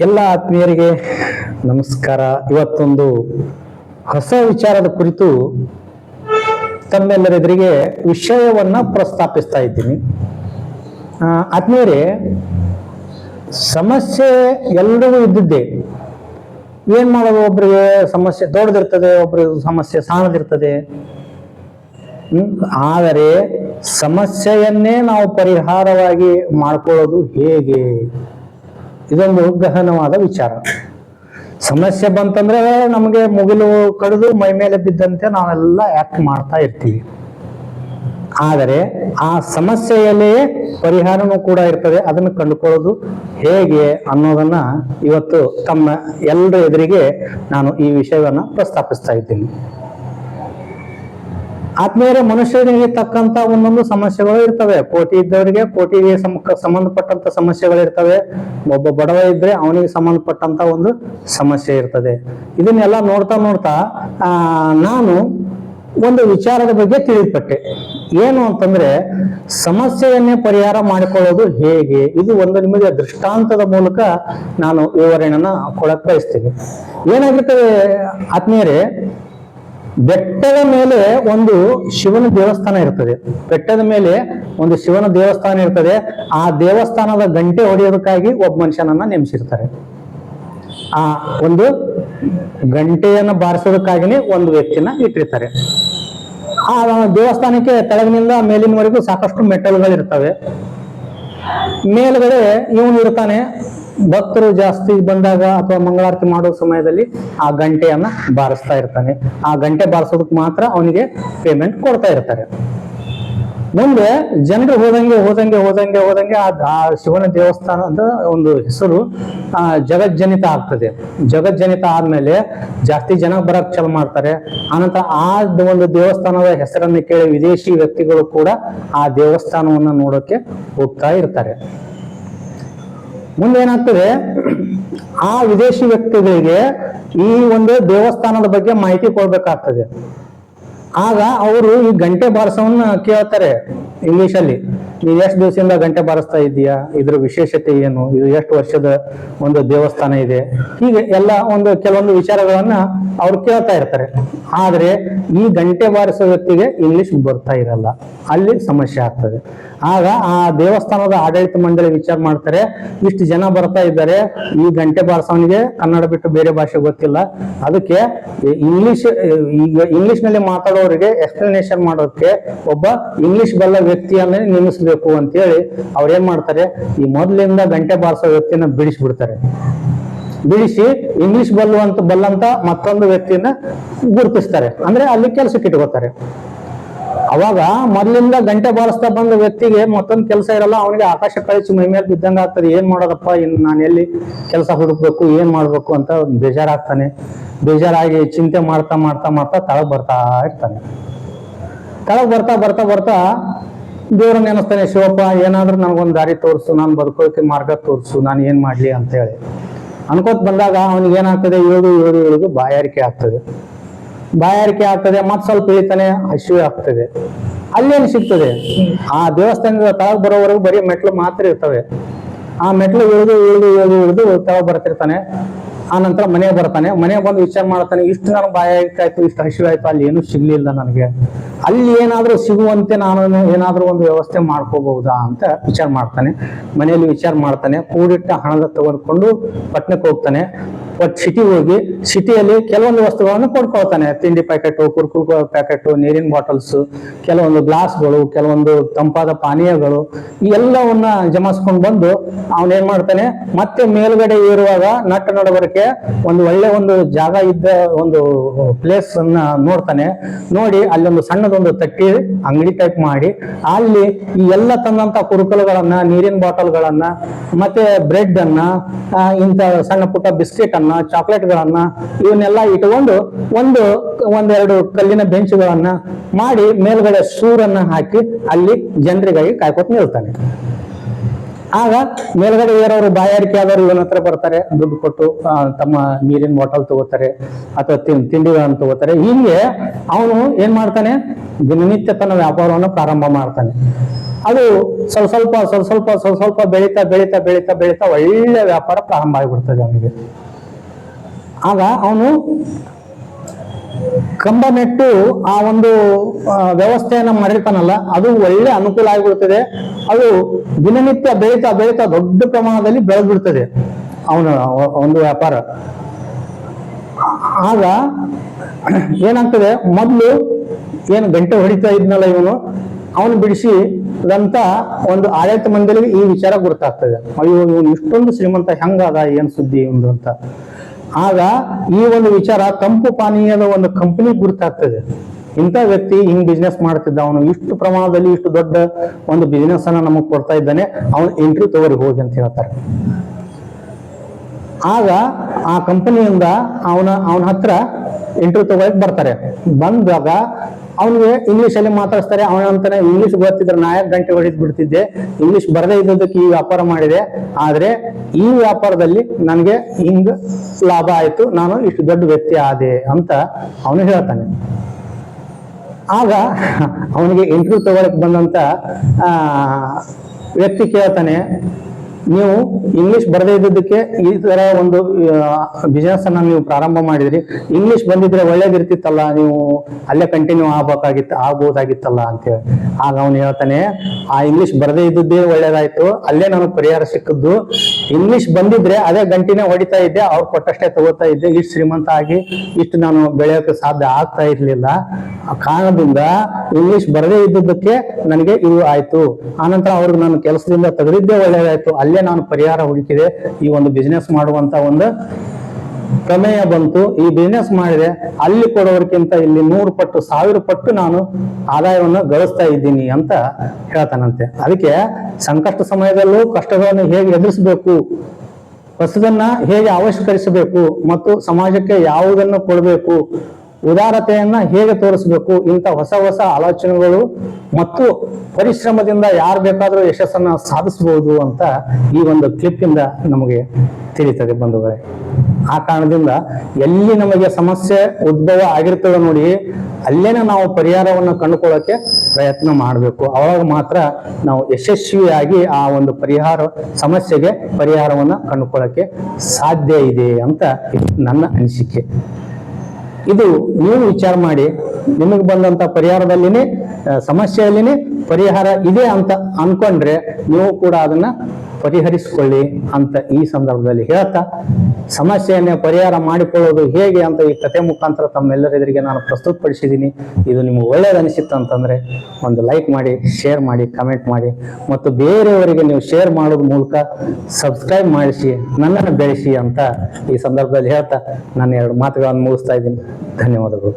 ಎಲ್ಲ ಆತ್ಮೀಯರಿಗೆ ನಮಸ್ಕಾರ. ಇವತ್ತೊಂದು ಹೊಸ ವಿಚಾರದ ಕುರಿತು ತಮ್ಮೆಲ್ಲರೆದುರಿಗೆ ವಿಷಯವನ್ನ ಪ್ರಸ್ತಾಪಿಸ್ತಾ ಇದ್ದೀನಿ. ಆತ್ಮೀಯರೇ, ಸಮಸ್ಯೆ ಎಲ್ಲರಿಗೂ ಇದ್ದಿದ್ದೆ. ಏನ್ ಮಾಡೋದು? ಒಬ್ರಿಗೆ ಸಮಸ್ಯೆ ದೊಡ್ಡದಿರ್ತದೆ, ಒಬ್ರಿಗೆ ಸಮಸ್ಯೆ ಸಣ್ಣದಿರ್ತದೆ. ಆದರೆ ಸಮಸ್ಯೆಯನ್ನೇ ನಾವು ಪರಿಹಾರವಾಗಿ ಮಾಡ್ಕೊಳ್ಳೋದು ಹೇಗೆ? ಇದೊಂದು ಗಹನವಾದ ವಿಚಾರ. ಸಮಸ್ಯೆ ಬಂತಂದ್ರೆ ನಮಗೆ ಮುಗಿಲು ಕಡಿದು ಮೈ ಮೇಲೆ ಬಿದ್ದಂತೆ ನಾವೆಲ್ಲ ಆಕ್ಟ್ ಮಾಡ್ತಾ ಇರ್ತೀವಿ. ಆದರೆ ಆ ಸಮಸ್ಯೆಯಲ್ಲಿಯೇ ಪರಿಹಾರನೂ ಕೂಡ ಇರ್ತದೆ. ಅದನ್ನು ಕಂಡುಕೊಳ್ಳೋದು ಹೇಗೆ ಅನ್ನೋದನ್ನ ಇವತ್ತು ತಮ್ಮ ಎಲ್ಲರ ಎದುರಿಗೆ ನಾನು ಈ ವಿಷಯವನ್ನ ಪ್ರಸ್ತಾಪಿಸ್ತಾ ಇದ್ದೀನಿ. ಆತ್ಮೀಯರ ಮನುಷ್ಯನಿಗೆ ತಕ್ಕಂತ ಒಂದೊಂದು ಸಮಸ್ಯೆಗಳು ಇರ್ತವೆ. ಕೋಟಿ ಇದ್ದವರಿಗೆ ಕೋಟಿಗೆ ಸಂಬಂಧಪಟ್ಟಂತ ಸಮಸ್ಯೆಗಳು ಇರ್ತವೆ. ಒಬ್ಬ ಬಡವ ಇದ್ರೆ ಅವನಿಗೆ ಸಂಬಂಧಪಟ್ಟಂತ ಒಂದು ಸಮಸ್ಯೆ ಇರ್ತದೆ. ಇದನ್ನೆಲ್ಲ ನೋಡ್ತಾ ನೋಡ್ತಾ, ಆ, ನಾನು ಒಂದು ವಿಚಾರದ ಬಗ್ಗೆ ತಿಳಿದ್ಪಟ್ಟೆ. ಏನು ಅಂತಂದ್ರೆ, ಸಮಸ್ಯೆಯನ್ನೇ ಪರಿಹಾರ ಮಾಡಿಕೊಳ್ಳೋದು ಹೇಗೆ? ಇದು ಒಂದು ನಿಮಗೆ ದೃಷ್ಟಾಂತದ ಮೂಲಕ ನಾನು ವಿವರಣೆಯನ್ನ ಕೊಡಕ್ ಬಯಸ್ತೀನಿ. ಏನಾಗಿರ್ತದೆ, ಆತ್ಮೀಯರೇ ಬೆಟ್ಟದ ಮೇಲೆ ಒಂದು ಶಿವನ ದೇವಸ್ಥಾನ ಇರ್ತದೆ. ಬೆಟ್ಟದ ಮೇಲೆ ಒಂದು ಶಿವನ ದೇವಸ್ಥಾನ ಇರ್ತದೆ. ಆ ದೇವಸ್ಥಾನದ ಗಂಟೆ ಹೊಡೆಯೋದಕ್ಕಾಗಿ ಒಬ್ಬ ಮನುಷ್ಯನನ್ನ ನೇಮಿಸಿರ್ತಾರೆ. ಆ ಒಂದು ಗಂಟೆಯನ್ನ ಬಾರಿಸೋದಕ್ಕಾಗಿನೇ ಒಂದು ವ್ಯಕ್ತಿನ ಇಟ್ಟಿರ್ತಾರೆ. ಆ ದೇವಸ್ಥಾನಕ್ಕೆ ತೆಳಗಿನಿಂದ ಮೇಲಿನವರೆಗೂ ಸಾಕಷ್ಟು ಮೆಟ್ಟಲುಗಳಿರ್ತವೆ. ಮೇಲ್ಗಡೆ ಇವನು ಇರ್ತಾನೆ. ಭಕ್ತರು ಜಾಸ್ತಿ ಬಂದಾಗ ಅಥವಾ ಮಂಗಳಾರತಿ ಮಾಡೋ ಸಮಯದಲ್ಲಿ ಆ ಗಂಟೆಯನ್ನ ಬಾರಿಸ್ತಾ ಇರ್ತಾನೆ. ಆ ಗಂಟೆ ಬಾರಿಸೋದಕ್ಕೆ ಮಾತ್ರ ಅವನಿಗೆ ಪೇಮೆಂಟ್ ಕೊಡ್ತಾ ಇರ್ತಾರೆ. ಮುಂದೆ ಜನರು ಹೋದಂಗೆ ಹೋದಂಗೆ ಹೋದಂಗೆ ಹೋದಂಗೆ ಆ ಶಿವನ ಶಿವನ ದೇವಸ್ಥಾನದ ಒಂದು ಹೆಸರು, ಆ, ಜಗಜ್ಜನಿತ ಆಗ್ತದೆ. ಜಗಜ್ಜನಿತ ಆದ್ಮೇಲೆ ಜಾಸ್ತಿ ಜನ ಬರಕ್ ಚಾಲು ಮಾಡ್ತಾರೆ. ಆನಂತರ ಆ ಒಂದು ದೇವಸ್ಥಾನದ ಹೆಸರನ್ನು ಕೇಳಿ ವಿದೇಶಿ ವ್ಯಕ್ತಿಗಳು ಕೂಡ ಆ ದೇವಸ್ಥಾನವನ್ನ ನೋಡೋಕೆ ಹೋಗ್ತಾ ಇರ್ತಾರೆ. ಮುಂದೇನಾಗ್ತದೆ? ಆ ವಿದೇಶಿ ವ್ಯಕ್ತಿಗಳಿಗೆ ಈ ಒಂದು ದೇವಸ್ಥಾನದ ಬಗ್ಗೆ ಮಾಹಿತಿ ಕೊಡ್ಬೇಕಾಗ್ತದೆ. ಆಗ ಅವರು ಈ ಗಂಟೆ ಬಾರಸವನ್ನ ಕೇಳ್ತಾರೆ. ಇಂಗ್ಲಿಷ್ ಅಲ್ಲಿ ನೀನ್ ಎಷ್ಟು ದಿವಸದಿಂದ ಗಂಟೆ ಬಾರಿಸ್ತಾ ಇದೀಯಾ? ಇದ್ರ ವಿಶೇಷತೆ ಏನು? ಇದು ಎಷ್ಟು ವರ್ಷದ ಒಂದು ದೇವಸ್ಥಾನ ಇದೆ? ಹೀಗೆ ಎಲ್ಲ ಒಂದು ಕೆಲವೊಂದು ವಿಚಾರಗಳನ್ನ ಅವ್ರು ಕೇಳ್ತಾ ಇರ್ತಾರೆ. ಆದ್ರೆ ಈ ಗಂಟೆ ಬಾರಿಸೋ ವ್ಯಕ್ತಿಗೆ ಇಂಗ್ಲಿಷ್ ಬರ್ತಾ ಇರಲ್ಲ. ಅಲ್ಲಿ ಸಮಸ್ಯೆ ಆಗ್ತದೆ. ಆಗ ಆ ದೇವಸ್ಥಾನದ ಆಡಳಿತ ಮಂಡಳಿ ವಿಚಾರ ಮಾಡ್ತಾರೆ. ಇಷ್ಟು ಜನ ಬರ್ತಾ ಇದ್ದಾರೆ. ಈ ಗಂಟೆ ಬಾರಿಸೋನಿಗೆ ಕನ್ನಡ ಬಿಟ್ಟು ಬೇರೆ ಭಾಷೆ ಗೊತ್ತಿಲ್ಲ. ಅದಕ್ಕೆ ಇಂಗ್ಲಿಷ್, ಈಗ ಇಂಗ್ಲಿಷ್ನಲ್ಲಿ ಮಾತಾಡೋರಿಗೆ ಎಕ್ಸ್ಪ್ಲನೇಷನ್ ಮಾಡೋಕೆ ಒಬ್ಬ ಇಂಗ್ಲಿಷ್ ಬಲ್ಲ ವ್ಯಕ್ತಿಯನ್ನೇ ನೇಮಿಸಬೇಕು ಅಂತೇಳಿ ಅವ್ರು ಏನ್ ಮಾಡ್ತಾರೆ? ಈ ಮೊದಲಿಂದ ಗಂಟೆ ಬಾರಿಸೋ ವ್ಯಕ್ತಿಯನ್ನ ಬಿಡಿಸ್ಬಿಡ್ತಾರೆ. ಬಿಡಿಸಿ ಇಂಗ್ಲಿಷ್ ಬಲ್ಲುವಂತ, ಬಲ್ಲಂತ ಮತ್ತೊಂದು ವ್ಯಕ್ತಿಯನ್ನ ಗುರುತಿಸ್ತಾರೆ. ಅಂದ್ರೆ ಅಲ್ಲಿ ಕೆಲಸಕ್ಕೆ ಇಟ್ಕೋತಾರೆ. ಅವಾಗ ಮೊದಲಿಂದ ಗಂಟೆ ಬಾರಿಸ್ತಾ ಬಂದ ವ್ಯಕ್ತಿಗೆ ಮತ್ತೊಂದು ಕೆಲಸ ಇರಲ್ಲ, ಅವನಿಗೆ ಆಕಾಶ ಕಳಿಸಿ ಮೈ ಮೇಲೆ ಬಿದ್ದಂಗ ಆಗ್ತದೆ. ಏನ್ ಮಾಡೋದಪ್ಪ? ಇನ್ ನಾನು ಎಲ್ಲಿ ಕೆಲಸ ಹುಡುಕ್ಬೇಕು? ಏನ್ ಮಾಡ್ಬೇಕು ಅಂತ ಬೇಜಾರಾಗ್ತಾನೆ. ಬೇಜಾರಾಗಿ ಚಿಂತೆ ಮಾಡ್ತಾ ಮಾಡ್ತಾ ಮಾಡ್ತಾ ತಳಗ್ ಬರ್ತಾ ಇರ್ತಾನೆ. ತಳಗ್ ಬರ್ತಾ ಬರ್ತಾ ಬರ್ತಾ ದೇವ್ರ ನೆನೆಸ್ತಾನೆ ಶಿವಪ್ಪ, ಏನಾದ್ರು ನನಗೊಂದು ದಾರಿ ತೋರಿಸು, ನಾನು ಬದುಕೋಕೆ ಮಾರ್ಗ ತೋರಿಸು, ನಾನು ಏನು ಮಾಡ್ಲಿ ಅಂತ ಹೇಳಿ ಅನ್ಕೋತ್ ಬಂದಾಗ ಅವನಿಗೆ ಏನಾಗ್ತದೆ ಇಳಿದು ಇಳಿದು ಇಳಿದು ಬಾಯಾರಿಕೆ ಆಗ್ತದೆ. ಬಾಯಾರಿಕೆ ಆಗ್ತದೆ, ಮತ್ತೆ ಸ್ವಲ್ಪ ಇಳಿತಾನೆ, ಹಸಿವೆ ಆಗ್ತದೆ. ಅಲ್ಲೇನು ಸಿಗ್ತದೆ? ಆ ದೇವಸ್ಥಾನದ ತಳಗ್ ಬರೋವರೆಗೂ ಬರೀ ಮೆಟ್ಲು ಮಾತ್ರ ಇರ್ತವೆ. ಆ ಮೆಟ್ಲು ಇಳಿದು ಇಳಿದು ಇಳಿದು ಇಳಿದು ತಳಗ್ ಬರ್ತಿರ್ತಾನೆ. ಆ ನಂತರ ಮನೆಗೆ ಬರ್ತಾನೆ. ಮನೆಗೆ ಬಂದು ವಿಚಾರ ಮಾಡ್ತಾನೆ, ಇಷ್ಟು ನಾನು ಬಾಯಕ್ಕಾಯ್ತು ಇಷ್ಟು ಹಸಿವೆ ಆಯ್ತು, ಅಲ್ಲಿ ಏನೂ ಸಿಗ್ಲಿಲ್ಲ ನನಗೆ. ಅಲ್ಲಿ ಏನಾದ್ರೂ ಸಿಗುವಂತೆ ನಾನು ಏನಾದ್ರೂ ಒಂದು ವ್ಯವಸ್ಥೆ ಮಾಡ್ಕೋಬಹುದಾ ಅಂತ ವಿಚಾರ ಮಾಡ್ತಾನೆ. ಮನೆಯಲ್ಲಿ ವಿಚಾರ ಮಾಡ್ತಾನೆ. ಕೂಡಿಟ್ಟ ಹಣದ ತಗೊಂಡ್ಕೊಂಡು ಪಟ್ಟಣಕ್ಕೆ ಹೋಗ್ತಾನೆ. ಬಟ್ ಸಿಟಿ ಹೋಗಿ ಸಿಟಿಯಲ್ಲಿ ಕೆಲವೊಂದು ವಸ್ತುಗಳನ್ನು ಕೊಂಡ್ಕೊಳ್ತಾನೆ. ತಿಂಡಿ ಪ್ಯಾಕೆಟು ಕುರ್ಕುರು ಪ್ಯಾಕೆಟು ನೀರಿನ ಬಾಟಲ್ಸ್ ಕೆಲವೊಂದು ಗ್ಲಾಸ್ಗಳು ಕೆಲವೊಂದು ತಂಪಾದ ಪಾನೀಯಗಳು ಎಲ್ಲವನ್ನ ಜಮಾಸ್ಕೊಂಡು ಬಂದು ಅವನೇನ್ ಮಾಡ್ತಾನೆ, ಮತ್ತೆ ಮೇಲ್ಗಡೆ ಏರುವಾಗ ನಟ್ಟ ನಡಬರಕ್ಕೆ ಒಂದು ಒಳ್ಳೆ ಒಂದು ಜಾಗ ಇದ್ದ ಒಂದು ಪ್ಲೇಸ್ ಅನ್ನ ನೋಡ್ತಾನೆ. ನೋಡಿ ಅಲ್ಲೊಂದು ಸಣ್ಣದೊಂದು ತಟ್ಟಿ ಅಂಗಡಿ ಟೈಪ್ ಮಾಡಿ. ಅಲ್ಲಿ ಈ ಎಲ್ಲ ತಂದಂತ ಕುರುಕಲುಗಳನ್ನ, ನೀರಿನ ಬಾಟಲ್ಗಳನ್ನ, ಮತ್ತೆ ಬ್ರೆಡ್ ಅನ್ನ ಇಂತ ಸಣ್ಣ ಪುಟ್ಟ ಬಿಸ್ಕೆಟ್ ಅನ್ನ ಚಾಕ್ಲೇಟ್ ಗಳನ್ನ ಇವನ್ನೆಲ್ಲ ಇಟ್ಕೊಂಡು ಒಂದು, ಒಂದೆರಡು ಕಲ್ಲಿನ ಬೆಂಚುಗಳನ್ನ ಮಾಡಿ ಮೇಲ್ಗಡೆ ಸೂರನ್ನ ಹಾಕಿ ಅಲ್ಲಿ ಜನರಿಗಾಗಿ ಕಾಯ್ಕೊತ ನಿಲ್ತಾನೆ. ಆಗ ಮೇಲ್ಗಡೆ ಏರೋರು ಬಾಯಾರಿಕೆ ಆದವರು ಇವನ ಹತ್ರ ಬರ್ತಾರೆ, ದುಡ್ಡು ಕೊಟ್ಟು ತಮ್ಮ ನೀರಿನ ಬಾಟಲ್ ತಗೋತಾರೆ ಅಥವಾ ತಿನ್- ತಿಂಡಿಗಳನ್ನು ತಗೋತಾರೆ. ಹೀಗೆ ಅವನು ಏನ್ ಮಾಡ್ತಾನೆ? ದಿನನಿತ್ಯ ತನ್ನ ವ್ಯಾಪಾರವನ್ನು ಪ್ರಾರಂಭ ಮಾಡ್ತಾನೆ. ಅದು ಸ್ವಲ್ಪ ಸ್ವಲ್ಪ ಸ್ವಲ್ಪ ಸ್ವಲ್ಪ ಸ್ವಲ್ಪ ಸ್ವಲ್ಪ ಬೆಳೀತಾ ಬೆಳೀತಾ ಬೆಳೀತಾ ಬೆಳೀತಾ ಒಳ್ಳೆ ವ್ಯಾಪಾರ ಪ್ರಾರಂಭ ಆಗಿಬಿಡ್ತದೆ ಅವನಿಗೆ. ಆಗ ಅವನು ಕಂಬ ನೆಟ್ಟು ಆ ಒಂದು ವ್ಯವಸ್ಥೆಯನ್ನ ಮಾಡಿರ್ತಾನಲ್ಲ, ಅದು ಒಳ್ಳೆ ಅನುಕೂಲ ಆಗಿಬಿಡ್ತದೆ. ಅದು ದಿನನಿತ್ಯ ಬೆಳೀತಾ ಬೆಳೀತಾ ದೊಡ್ಡ ಪ್ರಮಾಣದಲ್ಲಿ ಬೆಳೆದ್ಬಿಡ್ತದೆ ಅವನ ಒಂದು ವ್ಯಾಪಾರ. ಆಗ ಏನಾಗ್ತದೆ, ಮೊದಲು ಏನು ಗಂಟೆ ಹೊಡಿತಾ ಇದ್ನಲ್ಲ ಇವನು, ಅವನು ಬಿಡಿಸಿ ದಂತ ಒಂದು ಆಡಳಿತ ಮಂದಿರಿಗೆ ಈ ವಿಚಾರ ಗೊತ್ತಾಗ್ತದೆ. ಅಯ್ಯೋ, ಇವನು ಇಷ್ಟೊಂದು ಶ್ರೀಮಂತ, ಹೆಂಗದ, ಏನ್ ಸುದ್ದಿ ಇವನು ಅಂತ. ಆಗ ಈ ಒಂದು ವಿಚಾರ, ತಂಪು ಪಾನೀಯದ ಒಂದು ಕಂಪನಿ ಗುರುತಾಗ್ತದೆ. ಇಂಥ ವ್ಯಕ್ತಿ ಹಿಂಗ್ ಬಿಸ್ನೆಸ್ ಮಾಡ್ತಿದ್ದ, ಅವನು ಇಷ್ಟು ಪ್ರಮಾಣದಲ್ಲಿ ಇಷ್ಟು ದೊಡ್ಡ ಒಂದು ಬಿಸ್ನೆಸ್ ಅನ್ನ ನಮಗ್ ಕೊಡ್ತಾ ಇದ್ದಾನೆ, ಅವನು ಎಂಟ್ರಿ ತಗೋರಿ ಹೋಗಿ ಅಂತ ಹೇಳ್ತಾರೆ. ಆಗ ಆ ಕಂಪನಿಯಿಂದ ಅವನ ಅವನ ಹತ್ರ ಇಂಟರ್ವ್ಯೂ ತಗೊಳಕ್ ಬರ್ತಾರೆ. ಬಂದಾಗ ಅವನಿಗೆ ಇಂಗ್ಲಿಷ್ ಅಲ್ಲಿ ಮಾತಾಡಿಸ್ತಾರೆ, ಅವನ ಅಂತಾನೆ ಇಂಗ್ಲಿಷ್ ಗೊತ್ತಿದ್ರೆ ನಾಯಕ್ ಗಂಟೆ ಹೊಡೆದು ಬಿಡ್ತಿದ್ದೆ. ಇಂಗ್ಲಿಷ್ ಬರದೇ ಇದ್ದದಕ್ಕೆ ಈ ವ್ಯಾಪಾರ ಮಾಡಿದೆ. ಆದ್ರೆ ಈ ವ್ಯಾಪಾರದಲ್ಲಿ ನನಗೆ ಹಿಂಗ್ ಲಾಭ ಆಯ್ತು, ನಾನು ಇಷ್ಟು ದೊಡ್ಡ ವ್ಯಕ್ತಿ ಆದೆ ಅಂತ ಅವನು ಹೇಳ್ತಾನೆ. ಆಗ ಅವನಿಗೆ ಇಂಟರ್ವ್ಯೂ ತಗೊಳಕ್ ಬಂದಂತ ವ್ಯಕ್ತಿ ಕೇಳ್ತಾನೆ ನೀವು ಇಂಗ್ಲಿಷ್ ಬರದೇ ಇದ್ದದಕ್ಕೆ ಈ ತರ ಒಂದು ಬಿಸ್ನೆಸ್ ಅನ್ನ ನೀವು ಪ್ರಾರಂಭ ಮಾಡಿದ್ರಿ. ಇಂಗ್ಲಿಷ್ ಬಂದಿದ್ರೆ ಒಳ್ಳೇದಿರ್ತಿತ್ತಲ್ಲ, ನೀವು ಅಲ್ಲೇ ಕಂಟಿನ್ಯೂ ಆಗ್ಬೇಕಾಗಿತ್ತು, ಆಗ್ಬೋದಾಗಿತ್ತಲ್ಲ ಅಂತೇಳಿ. ಆಗ ಅವನು ಹೇಳ್ತಾನೆ, ಆ ಇಂಗ್ಲಿಷ್ ಬರದೇ ಇದ್ದದ್ದೇ ಒಳ್ಳೇದಾಯ್ತು, ಅಲ್ಲೇ ನಾನು ಪರಿಹಾರ ಸಿಕ್ಕದ್ದು. ಇಂಗ್ಲಿಷ್ ಬಂದಿದ್ರೆ ಅದೇ ಗಂಟಿನೇ ಹೊಡಿತಾ ಇದ್ದೆ, ಅವ್ರು ಕೊಟ್ಟಷ್ಟೇ ತಗೋತಾ ಇದ್ದೆ. ಇಷ್ಟು ಶ್ರೀಮಂತ ಆಗಿ, ಇಷ್ಟು ನಾನು ಬೆಳೆಯೋಕೆ ಸಾಧ್ಯ ಆಗ್ತಾ ಇರ್ಲಿಲ್ಲ. ಕಾರಣದಿಂದ ಇಂಗ್ಲಿಷ್ ಬರದೇ ಇದ್ದದ್ದಕ್ಕೆ ನನಗೆ ಇದು ಆಯ್ತು. ಆನಂತರ ಅವ್ರಿಗೆ ನಾನು ಕೆಲಸದಿಂದ ತೆಗೆದಿದ್ದೇ ಒಳ್ಳೇದಾಯ್ತು. ಅಲ್ಲೇ ನಾನು ಪರಿಹಾರ ಹುಡುಕಿದೆ. ಈ ಒಂದು ಬಿಸ್ನೆಸ್ ಮಾಡುವಂತ ಒಂದು ಪ್ರಮೇಯ ಬಂತು. ಈ ಬಿಸ್ನೆಸ್ ಮಾಡಿದೆ ಅಲ್ಲಿ ಕೊಡೋರ್ಕಿಂತ ಇಲ್ಲಿ ನೂರು ಪಟ್ಟು, ಸಾವಿರ ಪಟ್ಟು ನಾನು ಆದಾಯವನ್ನು ಗಳಿಸ್ತಾ ಇದ್ದೀನಿ ಅಂತ ಹೇಳ್ತಾನಂತೆ. ಅದಕ್ಕೆ ಸಂಕಷ್ಟ ಸಮಯದಲ್ಲೂ ಕಷ್ಟಗಳನ್ನು ಹೇಗೆ ಎದುರಿಸಬೇಕು ಹೊಸದನ್ನ ಹೇಗೆ ಅವಶ್ಯಕರಿಸಬೇಕು ಮತ್ತು ಸಮಾಜಕ್ಕೆ ಯಾವುದನ್ನು ಕೊಡಬೇಕು ಉದಾರತೆಯನ್ನ ಹೇಗೆ ತೋರಿಸಬೇಕು? ಇಂಥ ಹೊಸ ಹೊಸ ಆಲೋಚನೆಗಳು ಮತ್ತು ಪರಿಶ್ರಮದಿಂದ ಯಾರು ಬೇಕಾದರೂ ಯಶಸ್ಸನ್ನ ಸಾಧಿಸಬಹುದು ಅಂತ ಈ ಒಂದು ಕ್ಲಿಪ್ ನಮಗೆ ತಿಳಿತದೆ ಬಂಧುಗಳೇ. ಆ ಕಾರಣದಿಂದ ಎಲ್ಲಿ ನಮಗೆ ಸಮಸ್ಯೆ, ಉದ್ಭವ ಆಗಿರ್ತದೆ ನೋಡಿ ಅಲ್ಲೇನೆ ನಾವು ಪರಿಹಾರವನ್ನು ಕಂಡುಕೊಳ್ಳೋಕೆ ಪ್ರಯತ್ನ ಮಾಡಬೇಕು. ಅವಾಗ ಮಾತ್ರ ನಾವು ಯಶಸ್ವಿಯಾಗಿ ಆ ಒಂದು ಪರಿಹಾರ, ಸಮಸ್ಯೆಗೆ ಪರಿಹಾರವನ್ನು ಕಂಡುಕೊಳ್ಳೋಕೆ ಸಾಧ್ಯ ಇದೆ ಅಂತ ನನ್ನ ಅನಿಸಿಕೆ. ಇದು ನೀವು ವಿಚಾರ ಮಾಡಿ, ನಿಮಗೆ ಬಂದಂತ ಪರಿಹಾರದಲ್ಲಿನೇ ಸಮಸ್ಯೆಯಲ್ಲಿನೇ ಪರಿಹಾರ ಇದೆ ಅಂತ ಅನ್ಕೊಂಡ್ರೆ ನೀವು ಕೂಡ ಅದನ್ನ ಪರಿಹರಿಸಿಕೊಳ್ಳಿ ಅಂತ ಈ ಸಂದರ್ಭದಲ್ಲಿ ಹೇಳ್ತಾ ಸಮಸ್ಯೆಯನ್ನೇ ಪರಿಹಾರ ಮಾಡಿಕೊಳ್ಳೋದು ಹೇಗೆ ಅಂತ ಈ ಕತೆ ಮುಖಾಂತರ ತಮ್ಮೆಲ್ಲರೆದುರಿಗೆ ನಾನು ಪ್ರಸ್ತುತಪಡಿಸಿದ್ದೀನಿ. ಇದು ನಿಮಗೆ ಒಳ್ಳೇದು ಅನಿಸಿತ್ತು ಅಂತಂದ್ರೆ ಒಂದು ಲೈಕ್ ಮಾಡಿ ಶೇರ್ ಮಾಡಿ ಕಮೆಂಟ್ ಮಾಡಿ ಮತ್ತು ಬೇರೆಯವರಿಗೆ ನೀವು ಶೇರ್ ಮಾಡೋದ್ರ ಮೂಲಕ ಸಬ್ಸ್ಕ್ರೈಬ್ ಮಾಡಿಸಿ, ನನ್ನನ್ನು ಬೆಳೆಸಿ ಅಂತ ಈ ಸಂದರ್ಭದಲ್ಲಿ ಹೇಳ್ತಾ ನಾನು ಎರಡು ಮಾತುಗಳನ್ನು ಮುಗಿಸ್ತಾ ಇದ್ದೀನಿ. ಧನ್ಯವಾದಗಳು.